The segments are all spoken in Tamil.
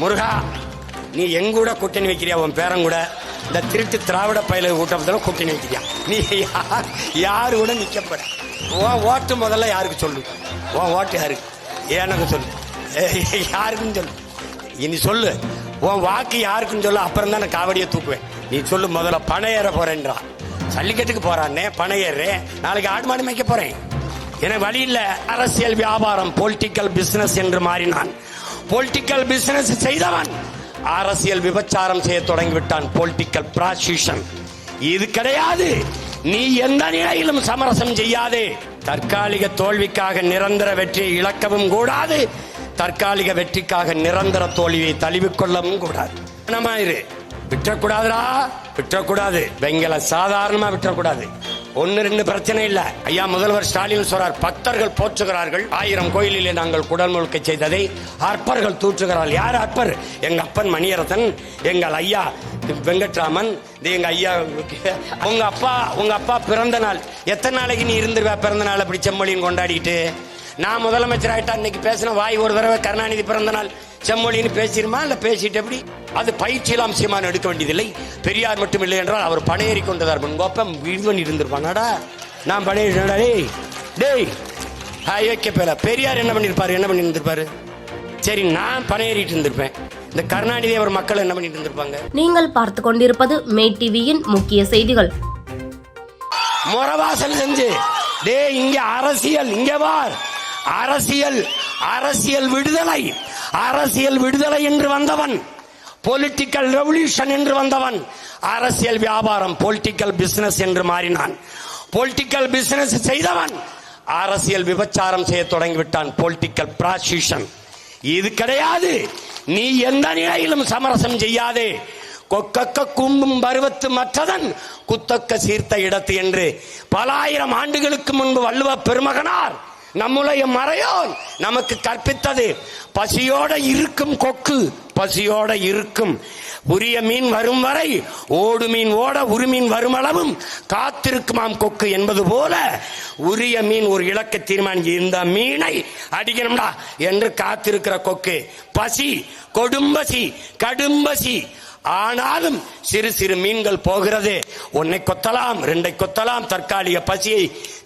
முருகா நீ எங்கூட கூட்டணி வைக்கிறியா? உன் பேரன் கூட. இந்த திருட்டு திராவிட பயில கூட்டத்தில் கூட்டணி வைக்கிறியா? நீ யார் யாரு கூட நிற்கப்பட உன் ஓட்டு முதல்ல யாருக்கு சொல்லு? உன் ஓட்டு யாருக்கு? எனக்கு சொல்லு? ஏய், யாருக்குன்னு சொல்லு? இனி சொல்லு. உன் வாக்கு யாருக்குன்னு சொல்லு அப்புறம் தான் நான் காவடியை தூக்குவேன். நீ சொல்லு முதல்ல பணம் ஏற போறேன்றா. சல்லிக்கட்டுக்கு போறானே பணம் ஏறுறேன். நாளைக்கு ஆடு மாடு மேய்க்க போறேன். எனக்கு வழியில் அரசியல் வியாபாரம் பொலிட்டிக்கல் பிசினஸ் என்று மாறினான். பொலிட்டிக்கல் பிசினஸ் செய்தவன். அரசியல் விபச்சாரம் செய்ய தொடங்கிவிட்டான் பொலிட்டிக்கல் பிராசிஷன் இது கிடையாது. நீ எந்த நிலையிலும் சமரசம் செய்யாதே. தற்காலிக தோல்விக்காக நிரந்தர வெற்றியை இழக்கவும் கூடாது. தற்காலிக வெற்றிக்காக நிரந்தர தோல்வியை தழுவிக்கொள்ளவும் கூடாது. கவனமாயிரு விட்டுறக்கூடாதுடா விட்டுறக்கூடாது வெங்கல சாதாரணமா விட்டுறக்கூடாது ஒன்னு ரெண்டு பிரச்சனை இல்ல. ஐயா முதல்வர் ஸ்டாலின் சொல்றார் பக்தர்கள் போற்றுகிறார்கள். ஆயிரம் கோயிலிலே நாங்கள் குடல் முழுக்க செய்ததை அற்பர்கள் தூற்றுகிறார்கள். யார் அற்பர்? எங்க அப்பன் மணியரசன் எங்கள் ஐயா வெங்கட்ராமன் இது எங்க ஐயா உங்க அப்பா உங்க அப்பா பிறந்த நாள். எத்தனை நாளைக்கு நீ இருந்துருவா பிறந்த நாள் அப்படி செம்மொழியும் கொண்டாடிட்டு நான் முதலமைச்சர் ஆயிட்டா இன்னைக்கு பேசின வாய் ஒரு தடவை கருணாநிதி பிறந்த நாள் செம்மொழின்னு பேசிருமா இல்ல பேசிட்டு எப்படி? அது பயிற்சியில் அம்சமான எடுக்க வேண்டியதில்லை. பெரியார் மட்டும் இல்லை என்றால் அவர் பணையேறி கொண்டதார் முன்கோப்பம் இது பண்ணி இருந்திருப்பானாடா நான் பணையேறினடா டேய் டேய். ஹாய் வைக்க பேல. பெரியார் என்ன பண்ணிருப்பாரு? என்ன பண்ணி இருந்திருப்பாரு சரி நான் பணையேறிட்டு இருந்திருப்பேன். இந்த கருணாநிதி அவர் மக்கள் என்ன பண்ணிட்டு இருந்திருப்பாங்க? நீங்கள் பார்த்து கொண்டிருப்பது மே டிவியின் முக்கிய செய்திகள். முறவாசல் செஞ்சு. டே இங்க அரசியல். இங்க வார் அரசியல் அரசியல் விடுதலை அரசியல் விடுதலை என்று வந்தவன் பொலிட்டிக்கல் ரெவல்யூஷன் என்று வந்தவன் அரசியல் வியாபாரம் பொலிட்டிக்கல் பிசினஸ் என்று மாறினான். பொலிட்டிக்கல் பிசினஸ் செய்தவன் அரசியல் விபச்சாரம் செய்ய தொடங்கிவிட்டான். பொலிட்டிக்கல் ப்ராசிஷன் இது கிடையாது. நீ எந்த நிலையிலும் சமரசம் செய்யாதே. கொக்கக்க கும்பும் பருவத்து மற்றதன் குத்தக்க சீர்த்த இடத்து என்று பல ஆயிரம் ஆண்டுகளுக்கு முன்பு வள்ளுவ பெருமகனார் நம்முடைய மறையோன் நமக்கு கற்பித்தது. பசியோட இருக்கும் கொக்கு பசியோட இருக்கும். உரிய மீன் வரும் வரை ஓடு மீன் ஓட உரு மீன் வரும் அளவும் காத்திருக்குமாம் கொக்கு என்பது போல உரிய மீன் ஒரு இலக்கை தீர்மானிச்சு இந்த மீனை அடிக்கணும்டா என்று காத்திருக்கிற கொக்கு. பசி கொடும்பசி கடும்பசி ஆனாலும் சிறு சிறு மீன்கள் போகிறது. ஒன்னை கொத்தலாம் ரெண்டை கொத்தலாம் தற்காலிக பசியை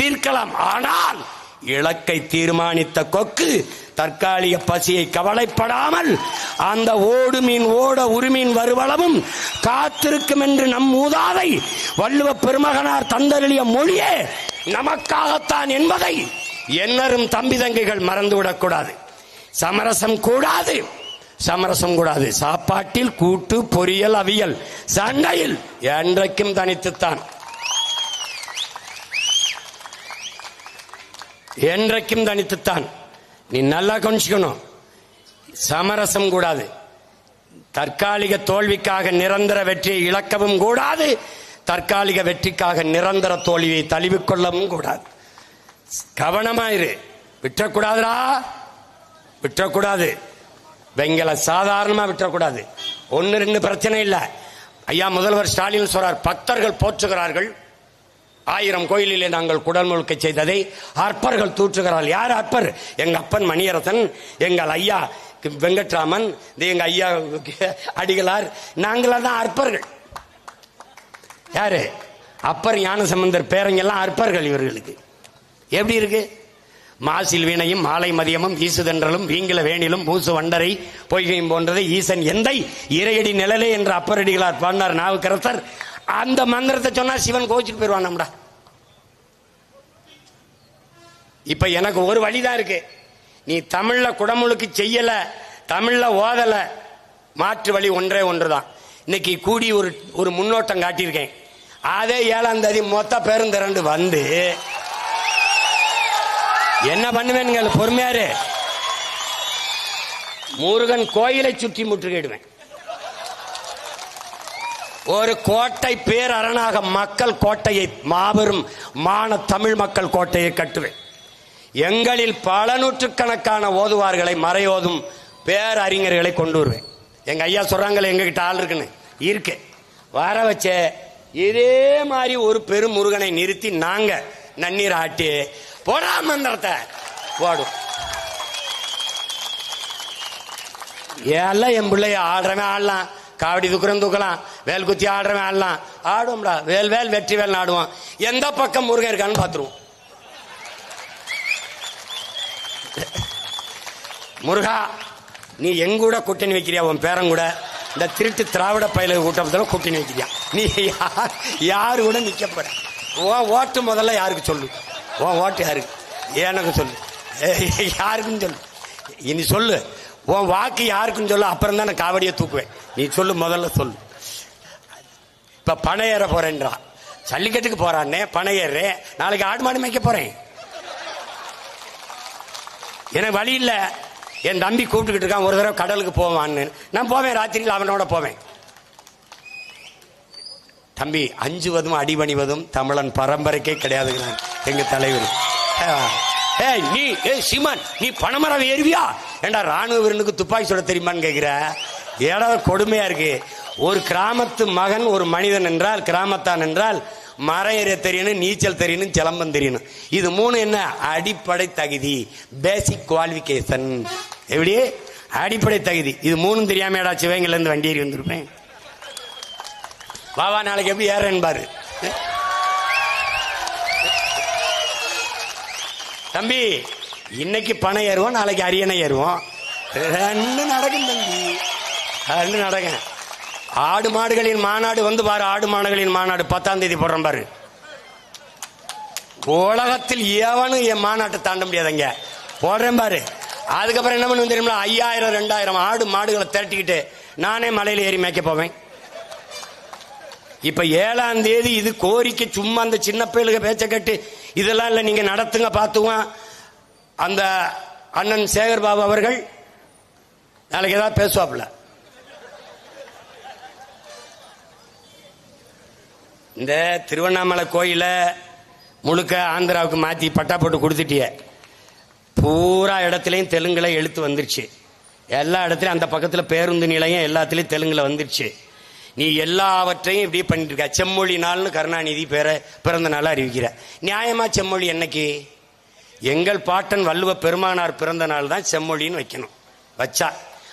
தீர்க்கலாம். ஆனால் இலக்கை தீர்மானித்த கொக்கு தற்காலிக பசியை கவலைப்படாமல் அந்த ஓடு மீன் ஓட உருமீன் வருவளவும் காத்திருக்கும் என்று நம் மூதாதை வள்ளுவ பெருமகனார் தந்தருளிய மொழியே நமக்காகத்தான் என்பதை என்னரும் தம்பி தங்கைகள் மறந்துவிடக்கூடாது. சமரசம் கூடாது. சமரசம் கூடாது. சாப்பாட்டில் கூட்டு பொரியல் அவியல் சண்டையில் என்றைக்கும் தனித்துத்தான். என்றைக்கும் தனித்துத்தான். நீ நல்லா கொஞ்சிக்கணும் சமரசம் கூடாது. தற்காலிக தோல்விக்காக நிரந்தர வெற்றியை இழக்கவும் கூடாது. தற்காலிக வெற்றிக்காக நிரந்தர தோல்வியை தழுவிக்கொள்ளவும் கூடாது. கவனமாயிரு. விட்டுறக்கூடாதுடா விட்டுறக்கூடாது வெங்கல சாதாரணமா விட்டுறக்கூடாது ஒன்னு ரெண்டு பிரச்சனை இல்லை. ஐயா முதல்வர் ஸ்டாலின் சொல்றார் பக்தர்கள் போற்றுகிறார்கள். ஆயிரம் கோயிலிலே நாங்கள் குடல் முழுக்க செய்ததை அற்பர்கள் தூற்றுகிறார் யார் அற்பர்? எங்க அப்பன் மணியரசன் எங்கள் ஐயா வெங்கட்ராமன் எங்க ஐயா அடிகளார். நாங்களா தான் அற்பர்கள். யாரு? அப்பர் ஞானசம்பந்தர் பேரங்கெல்லாம் அற்பர்கள் இவர்களுக்கு. எப்படி இருக்கு? மாசில் வீணையும் மாலை மதியமும் ஈசுதன்றலும் வீங்கில வேணிலும் பூசு வண்டரை பொய்கையும் போன்றதை ஈசன் எந்தை இறையடி நிழலே என்று அப்பரடிகளார் பாடினார் நாவுக்கரசர். அந்த மந்திரத்தை சொன்னா சிவன் கோச்சிட்டு போயிடுவான் நம்மடா. இப்ப எனக்கு ஒரு வழிதான் இருக்கு. நீ தமிழ்ல குடமுழுக்கு செய்யல தமிழ்ல ஓதல மாற்று வழி ஒன்றே ஒன்றுதான். இன்னைக்கு கூடி ஒரு ஒரு முன்னோட்டம் காட்டியிருக்கேன். அதே ஏழாம் தேதி மொத்த பேரும் வந்து என்ன பண்ணுவேன் பொறுமையாரு? முருகன் கோயிலை சுற்றி முற்றுகையிடுவேன். ஒரு கோட்டை பேரரணாக மக்கள் கோட்டையை மாபெரும் மான தமிழ் மக்கள் கோட்டையை கட்டுவேன். எங்களில் பல நூற்றுக்கணக்கான ஓதுவார்களை மறையோதும் பேரறிஞர்களை கொண்டு வருவேன். எங்க ஐயா சொல்றாங்களே எங்ககிட்ட ஆள் இருக்குன்னு. இருக்கு. வர வச்ச இதே மாதிரி ஒரு பெரும் முருகனை நிறுத்தி நாங்க நன்னீர் ஆட்டி போடா மந்திரத்தை. போடும் ஏல்லாம் என் பிள்ளைய ஆடுறவன் ஆடலாம். காவடி தூக்குறவன் தூக்கலாம். வேல் குத்தி ஆடுறவன் ஆடலாம். ஆடுவோம்டா. வேல் வேல் வெற்றி வேல் ஆடுவான் எந்த பக்கம் முருகன் இருக்கான்னு பார்த்துருவோம். முருகா நீ எங்கூட கூட்டணி வைக்கிறியா? உன் பேரன் கூட. இந்த திருட்டு திராவிட பயில கூட்டத்தில் கூட்டணி வைக்கிறியா? நீ யார் யாரு கூட நிக்கப்பட உன் ஓட்டு முதல்ல யாருக்கு சொல்லு? உன் ஓட்டு யாருக்கு? எனக்கு சொல்லு. ஏய், யாருக்குன்னு சொல்லு. இனி சொல்லு. உன் வாக்கு யாருக்குன்னு சொல்லு. அப்புறம் தான் நான் காவடியை தூக்குவேன். நீ சொல்லு முதல்ல சொல்லு. இப்போ பணம் ஏற போறேன்றா. ஜல்லிக்கட்டுக்கு போகிறான்னே பணம் ஏறுறேன் நாளைக்கு ஆடு மாடு மேய்க்க போறேன். எனக்கு வழி இல்லை. என் தம்பி கூப்பிட்டுக்கிட்டு இருக்கான் ஒரு தடவை கடலுக்கு போவான்னு. நான் போவேன் ராத்திரியில் அவனோட போவேன். தம்பி அஞ்சுவதும் அடிபணிவதும் தமிழன் பரம்பரைக்கே கிடையாதுங்கிறான் எங்க தலைவர். ஏய் நீ ஏய் சிமன் நீ பணமரம் ஏறுவியா? ஏண்டா ராணுவ வீரனுக்கு துப்பாக்கி சுட தெரியுமான்னு கேட்குற ஏடா கொடுமையா இருக்கு. ஒரு கிராமத்து மகன் ஒரு மனிதன் என்றால் கிராமத்தான் என்றால் மரம் ஏற தெரியணும் நீச்சல் தெரியணும் சிலம்பம் தெரியணும் இது மூணு என்ன? அடிப்படை தகுதி. பேசிக் குவாலிஃபிகேஷன் எப்படி? அடிப்படை தகுதி. இது மூணும் தெரியாம சிவங்கள்ல இருந்து வண்டி ஏறி வந்திருப்பேன். வாவா நாளைக்கு எப்படி ஏறேன் பாரு. தம்பி இன்னைக்கு பணம் ஏறுவோம் நாளைக்கு அரியணை ஏறுவோம். ரெண்டு நடக்கும் தம்பி. ரெண்டு நடக்கும். ஆடு மாடுகளின் மாநாடு வந்து பாரு ஆடு மாடுகளின் மாநாடு. பத்தாம் தேதி போடுறோம் பாரு. உலகத்தில் எவனும் என் மாநாட்டை தாண்ட முடியாதுங்க. போடுறேன் பாரு. அதுக்கப்புறம் என்ன பண்ணுவோம் தெரியுமா? ஐயாயிரம் ரெண்டாயிரம் ஆடு மாடுகளை திரட்டிக்கிட்டு நானே மலையில ஏறி மேய்க்க போவேன். இப்ப ஏழாம் தேதி இது கோரிக்கை சும்மா அந்த சின்ன பயலுக பேச்ச கட்டு இதெல்லாம் இல்லை நீங்க நடத்துங்க பார்த்துவான் அந்த அண்ணன் சேகர் பாபு அவர்கள் நாளைக்கு ஏதாவது பேசுவாப்புல. இந்த திருவண்ணாமலை கோயில முழுக்க ஆந்திராவுக்கு மாத்தி பட்டா போட்டு கொடுத்துட்டிய. பூரா இடத்துலையும் தெலுங்குல எழுத்து வந்துருச்சு. எல்லா இடத்துலையும் அந்த பக்கத்தில் பேருந்து நிலையம் எல்லாத்துலேயும் தெலுங்குல வந்துருச்சு. நீ எல்லாவற்றையும் இப்படி பண்ணிட்டு இருக்க செம்மொழி நாள்னு கருணாநிதி பேர பிறந்த நாள் அறிவிக்கிற. நியாயமா செம்மொழி என்னைக்கு? எங்கள் பாட்டன் வள்ளுவ பெருமானார் பிறந்த நாள் தான் செம்மொழின்னு வைக்கணும். வச்சா.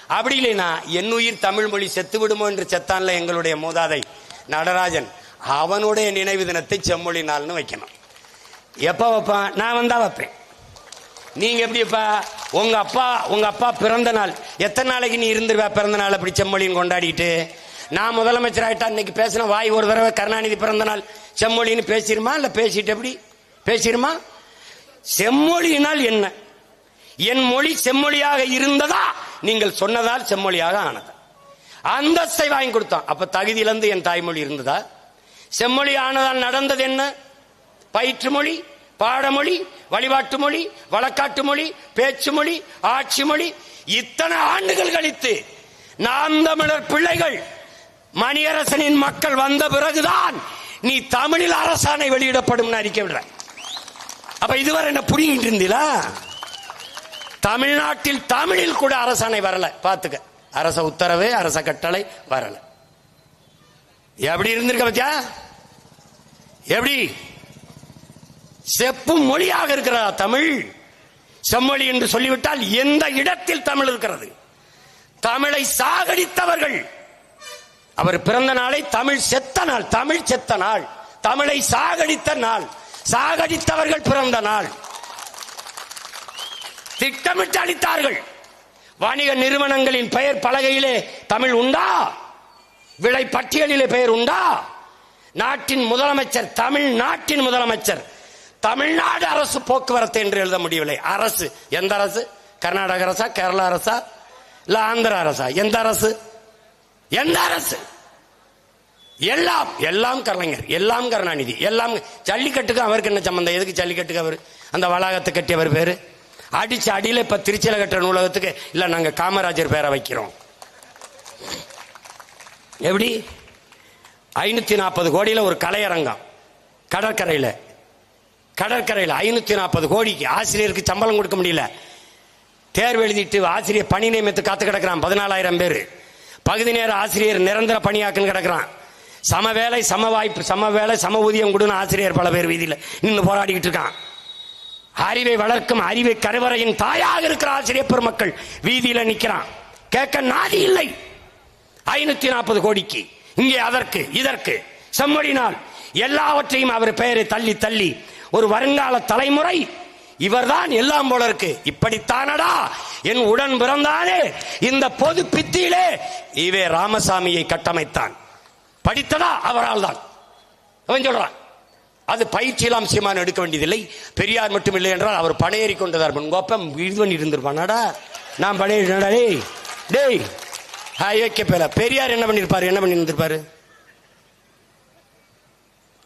அப்படி இல்லைனா என்னுயிர் தமிழ் மொழி செத்து விடுமோ என்று செத்தான்ல எங்களுடைய மூதாதை நடராஜன். அவனுடைய நினைவு தினத்தை செம்மொழி நாள்னு வைக்கணும். எப்ப வைப்பான்? நான் வந்தா வைப்பேன். நீங்க எப்படிப்பா உங்க அப்பா உங்க அப்பா பிறந்த நாள். எத்தனை நாளைக்கு நீ இருந்துருவா பிறந்த நாள் அப்படி செம்மொழின்னு கொண்டாடிட்டு நான் முதலமைச்சர் ஆகிட்டா இன்னைக்கு பேசின வாய் ஒரு தடவை கருணாநிதி பிறந்த நாள் செம்மொழின்னு பேசிருமா? இல்ல பேசிட்டு எப்படி? பேசிருமா? செம்மொழியினால் என்ன? என் மொழி செம்மொழியாக இருந்ததா? நீங்கள் சொன்னதால் செம்மொழியாக ஆனது. அந்தஸ்தை வாங்கி கொடுத்தான். அப்ப தகுதியிலிருந்து என் தாய்மொழி இருந்ததா? செம்மொழி ஆனதால் நடந்தது என்ன? பயிற்று மொழி பாடமொழி வழிபாட்டு மொழி வழக்காட்டு மொழி பேச்சு மொழி ஆட்சி மொழி இத்தனை ஆண்டுகள் கழித்து நாம் தமிழர் பிள்ளைகள் மணியரசனின் மக்கள் வந்த பிறகுதான் நீ தமிழில் அரசாணை வெளியிடப்படும் அறிக்கை விடுற அப்ப இதுவரை என்ன புரிஞ்சிட்டு இருந்தீங்களா? தமிழ்நாட்டில் தமிழில் கூட அரசாணை வரல. பாத்துக்க அரச உத்தரவு அரச கட்டளை வரல. எப்படி இருந்திருக்க பத்தியா? எப்படி? செப்பும் மொழியாக இருக்கிறதா தமிழ்? செம்மொழி என்று சொல்லிவிட்டால் எந்த இடத்தில் தமிழ் இருக்கிறது? தமிழை சாகடித்தவர்கள். அவர் பிறந்த நாளை தமிழ் செத்த நாள் தமிழ் செத்த நாள் தமிழை சாகடித்த நாள் சாகடித்தவர்கள் பிறந்த நாள். திட்டமிட்டு அளித்தார்கள். வணிக நிறுவனங்களின் பெயர் பலகையிலே தமிழ் உண்டா? விலை பட்டியலிலே பெயர் உண்டா? நாட்டின் முதலமைச்சர் தமிழ்நாட்டின் முதலமைச்சர். தமிழ்நாடு அரசு போக்குவரத்து என்று எழுத முடியவில்லை. அரசு. எந்த அரசு? கர்நாடக அரசா கேரளா அரசா இல்ல ஆந்திர அரசா? எந்த அரசு? எந்த அரசு? எல்லாம் எல்லாம் கலைஞர் எல்லாம் கருணாநிதி எல்லாம் ஜல்லிக்கட்டுக்கு அவருக்கு என்ன சம்பந்தம்? எதுக்கு ஜல்லிக்கட்டுக்கு அவர்? அந்த வளாகத்தை கட்டியவர் பேரு? அடிச்சு அடியில் இப்ப திருச்சியில கட்டுற நூலகத்துக்கு இல்ல நாங்க காமராஜர் பேரை வைக்கிறோம். எப்படி? ஐநூத்தி நாற்பது கோடியில ஒரு கலையரங்கம். கடற்கரையில. கடற்கரையில் ஐநூத்தி நாற்பது கோடிக்கு ஆசிரியருக்கு சம்பளம் கொடுக்க முடியல. தேர்வு எழுதிட்டு ஆசிரியர் பணி நியமித்து காத்து கிடக்கிறான். பதினாலாயிரம் பேர். பகுதி நேர ஆசிரியர் நிரந்தர பணியாக்குன்னு கிடக்கிறான். சம வேலை சம வாய்ப்பு சம வேலை சம ஊதியம் கொடுன்னு ஆசிரியர் பல பேர் வீதியில் நின்று போராடிக்கிட்டு இருக்கான். அறிவை வளர்க்கும் அறிவை கருவறையின் தாயாக இருக்கிற ஆசிரியர் பெருமக்கள் வீதியில நிக்கிறான். கேட்க நாதி இல்லை. ஐநூத்தி நாற்பது கோடிக்கு. இங்கே அதற்கு இதற்கு. செம்மொழினால் எல்லாவற்றையும் அவர் பெயரை தள்ளி தள்ளி. ஒரு வருங்கால தலைமுறை இவர்தான் எல்லாம் போல இருக்கு. இப்படித்தானடா? என் உடன் பிறந்தானே இந்த பொது பித்தியிலே இவே ராமசாமியை கட்டமைத்தான். படித்ததா? அவரால் தான் அவன் சொல்றான். அது பயிற்சியெல்லாம் அம்சமான எடுக்க வேண்டியதில்லை. பெரியார் மட்டும் இல்லை என்றால் அவர் பணையேறி கொண்டதார் கோப்பம் இது பண்ணி இருந்திருப்பானாடா நான் பணையேறினடா டேய் டேய். ஐயோக்கிய பேல பெரியார் என்ன பண்ணியிருப்பாரு என்ன பண்ணி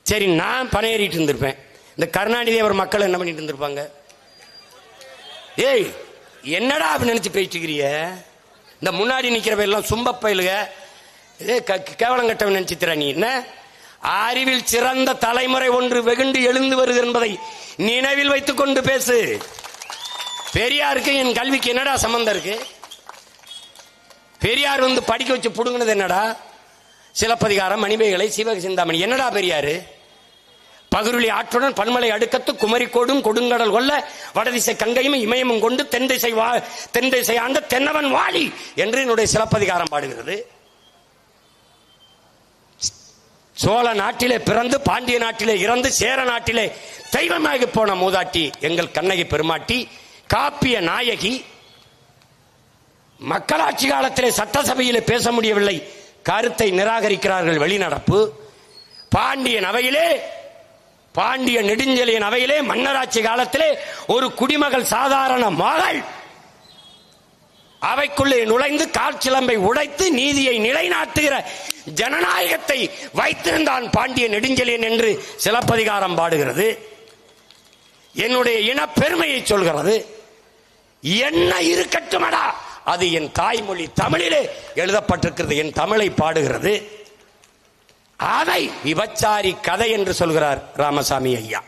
சரி நான் பணையேறிட்டு இருந்திருப்பேன். இந்த கருணாநிதி அவர் மக்கள் என்ன பண்ணிட்டு இருந்திருப்பாங்க? ஏய் என்னடா அப்படி நினைச்சு பேசிக்கிறிய இந்த முன்னாடி நிக்கிறவ எல்லாம் சும்ப பயிலுக. ஏ கேவலம் கட்டவன் நினைச்சுத்திர நீ? என்ன? அறிவில் சிறந்த தலைமுறை ஒன்று வெகுண்டு எழுந்து வருது என்பதை நினைவில் வைத்துக் கொண்டு பேசு. பெரியாருக்கு என் கல்விக்கு என்னடா சம்பந்தம் இருக்கு? பெரியார் வந்து படிக்க வச்சு புடுங்கினது என்னடா? சிலப்பதிகாரம் மணிமேகலை சிவக சிந்தாமணி. என்னடா பெரியாரு? பகுருளி ஆற்றுடன் பன்மலை அடுக்கத்து குமரிக்கோடும் கொடுங்கடல் கொல்ல வடதிசை கங்கையும் இமயமும் கொண்டு தென்திசை வா தென்திசை ஆண்ட தென்னவன் வாலி என்று என்னுடைய சிலப்பதிகாரம் பாடுகிறது. சோழ நாட்டிலே பிறந்து பாண்டிய நாட்டிலே இறந்து சேர நாட்டிலே தெய்வமாகி போன மூதாட்டி எங்கள் கண்ணகி பெருமாட்டி காப்பிய நாயகி மக்களாட்சி காலத்திலே சட்டசபையிலே பேச முடியவில்லை. கருத்தை நிராகரிக்கிறார்கள் வெளிநடப்பு. பாண்டியன் அவையிலே பாண்டிய நெடுஞ்செழியன் அவையிலே மன்னராட்சி காலத்திலே ஒரு குடிமகள் சாதாரண மகள் அவைக்குள்ளே நுழைந்து காற்சிலம்பை உடைத்து நீதியை நிலைநாட்டுகிற ஜனநாயகத்தை வைத்திருந்தான் பாண்டிய நெடுஞ்செழியன் என்று சிலப்பதிகாரம் பாடுகிறது. என்னுடைய இன பெருமையை சொல்கிறது. என்ன இருக்கட்டுமடா? அது என் தாய்மொழி தமிழிலே எழுதப்பட்டிருக்கிறது என் தமிழை பாடுகிறது. அதை விபச்சாரி கதை என்று சொல்கிறார் ராமசாமி ஐயா.